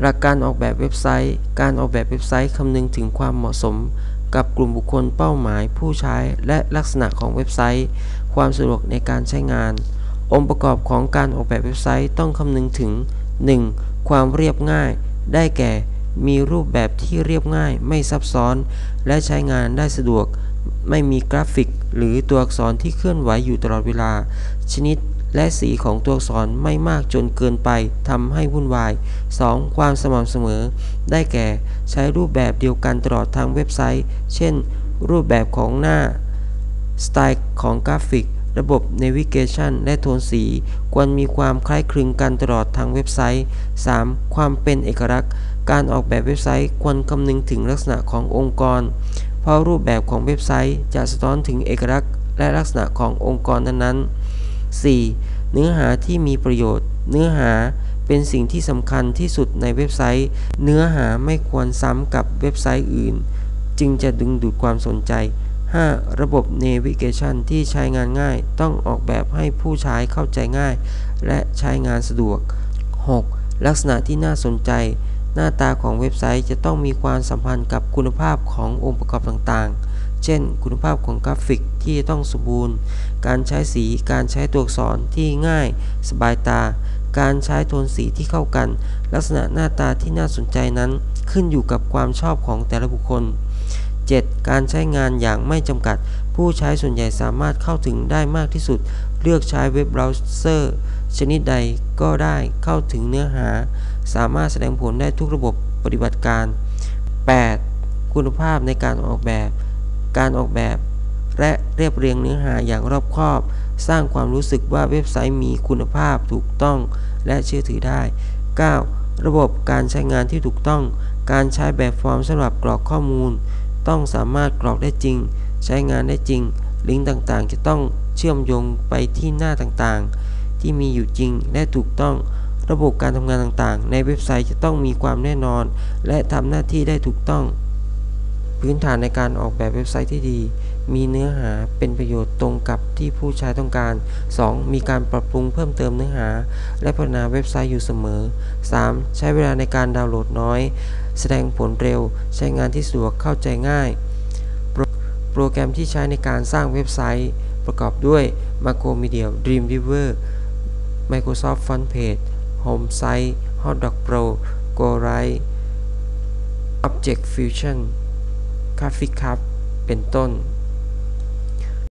หลักการออกแบบเว็บไซต์ การออกแบบเว็บไซต์คำนึงถึงความเหมาะสม กับกลุ่มบุคคลเป้าหมาย ผู้ใช้และลักษณะของเว็บไซต์ ความสะดวกในการใช้งาน องค์ประกอบของการออกแบบเว็บไซต์ต้องคำนึงถึง 1. ความเรียบง่าย ได้แก่ มีรูปแบบที่เรียบง่าย ไม่ซับซ้อน และใช้งานได้สะดวก ไม่มีกราฟิก หรือตัวอักษรที่เคลื่อนไหวอยู่ตลอดเวลา ชนิด และสีของตัวอักษรไม่มากจนเกินไปทำให้วุ่นวาย 2. ความสม่ำเสมอ ได้แก่ใช้รูปแบบเดียวกันตลอดทางเว็บไซต์ เช่น รูปแบบของหน้า สไตล์ของกราฟิก ระบบ Navigation และโทนสี ควรมีความคล้ายคลึงกันตลอดทางเว็บไซต์ 3. ความเป็นเอกลักษณ์ การออกแบบเว็บไซต์ควรคำนึงถึงลักษณะขององค์กร เพราะรูปแบบของเว็บไซต์จะสะท้อนถึงเอกลักษณ์และลักษณะขององค์กรนั้นๆ 4. เนื้อหาที่มีประโยชน์ เนื้อหาเป็นสิ่งที่สำคัญที่สุดในเว็บไซต์ เนื้อหาไม่ควรซ้ำกับเว็บไซต์อื่น จึงจะดึงดูดความสนใจ 5. ระบบ Navigation ที่ใช้งานง่าย ต้องออกแบบให้ผู้ใช้เข้าใจง่าย และใช้งานสะดวก 6. ลักษณะที่น่าสนใจ หน้าตาของเว็บไซต์จะต้องมีความสัมพันธ์กับคุณภาพขององค์ประกอบต่างๆ เช่น คุณภาพของกราฟิกที่ต้องสมบูรณ์ การใช้สี การใช้ตัวอักษรที่ง่าย สบายตา การใช้โทนสีที่เข้ากัน ลักษณะหน้าตาที่น่าสนใจนั้นขึ้นอยู่กับความชอบของแต่ละบุคคล 7. การใช้งานอย่างไม่จำกัด ผู้ใช้ส่วนใหญ่สามารถเข้าถึงได้มากที่สุด เลือกใช้เว็บเบราว์เซอร์ชนิดใดก็ได้เข้าถึงเนื้อหา สามารถแสดงผลได้ทุกระบบปฏิบัติการ 8. คุณภาพในการออกแบบ การออกแบบ และเรียบเรียงเนื้อหาอย่างรอบคอบ สร้างความรู้สึกว่าเว็บไซต์มีคุณภาพถูกต้องและเชื่อถือได้ 9. ระบบการใช้งานที่ถูกต้อง การใช้แบบฟอร์มสำหรับกรอกข้อมูล ต้องสามารถกรอกได้จริง ใช้งานได้จริง ลิงก์ต่างๆ จะต้องเชื่อมโยงไปที่หน้าต่างๆ ที่มีอยู่จริงและถูกต้องระบบการทำงานต่างๆ ในเว็บไซต์จะต้องมีความแน่นอน และทำหน้าที่ได้ถูกต้อง พื้นฐานในการออกแบบเว็บไซต์ที่ดี มีเนื้อหาเป็นประโยชน์ตรงกับที่ผู้ใช้ต้องการ 2. มีการปรับปรุงเพิ่มเติมเนื้อหา และพัฒนาเว็บไซต์อยู่เสมอ 3. ใช้เวลาในการดาวน์โหลดน้อย แสดงผลเร็ว ใช้งานที่สะดวกเข้าใจง่าย โปรแกรมที่ใช้ในการสร้างเว็บไซต์ ประกอบด้วย Macromedia Dreamweaver Microsoft Frontpage Homesite Hotdog Pro GoWrite Object Fusion กราฟิกครับ เป็นต้น